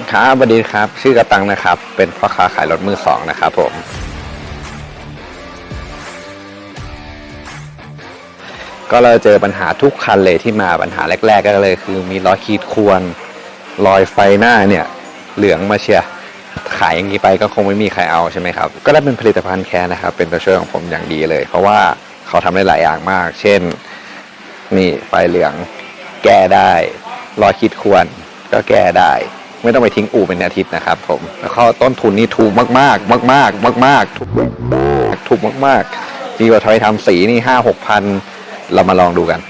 ครับสวัสดีครับ ชื่อกระตังนะครับ เป็นพ่อค้าขายรถมือสองนะครับผม ก็เราเจอปัญหาทุกคันเลยที่มาปัญหาแรก ๆ ก็เลย คือมีรอขีดข่วนรอยไฟหน้าเนี่ย เหลืองมาเชียขายอย่างนี้ไปก็คงไม่มีใครเอาใช่ไหมครับ ก็ได้เป็นผลิตภัณฑ์แค่นะครับ เป็นตัวช่วยของผมอย่างดีเลย เพราะว่าเขาทำได้หลายอย่างมาก เช่น นี่ไฟเหลือง แก้ได้รอยขีดข่วนก็แก้ได้ ไม่ต้องไปทิ้งอู่เป็นอาทิตย์นะครับผมแล้วก็ต้นทุนนี่ถูกมากมากมากมากมากมากถูกมากถูกมากๆดีกว่าทอยทำสีนี่ห้าหกพันเรามาลองดูกัน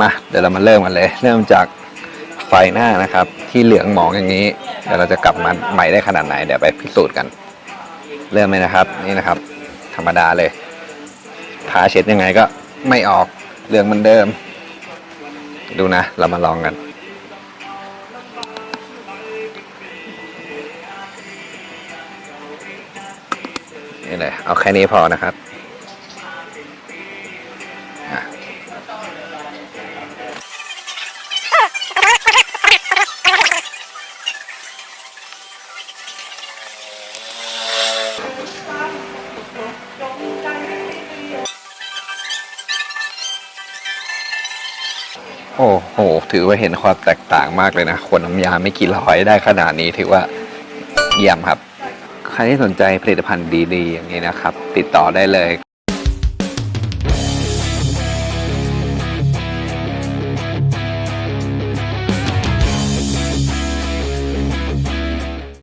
มาเดี๋ยวเรามาเริ่มกันเลย เริ่มจากไฟหน้านะครับ ที่เหลืองหมองอย่างนี้เดี๋ยวเราจะกลับมาใหม่ได้ขนาดไหนเดี๋ยวไปพิสูจน์กัน เริ่มเลยนะครับนี่นะครับ ธรรมดาเลยทาเช็ดยังไงก็ไม่ออกเหลืองเหมือนเดิม ดูนะ เรามาลองกัน นี่เลยเอาแค่นี้พอนะครับโอ้โห ถือว่าเห็นความแตกต่างมากเลยนะขวดน้ำยาไม่กี่ร้อยได้ขนาดนี้ถือว่าเยี่ยมครับ ใครที่สนใจผลิตภัณฑ์ดีๆ อย่างนี้นะครับ ติดต่อได้เลย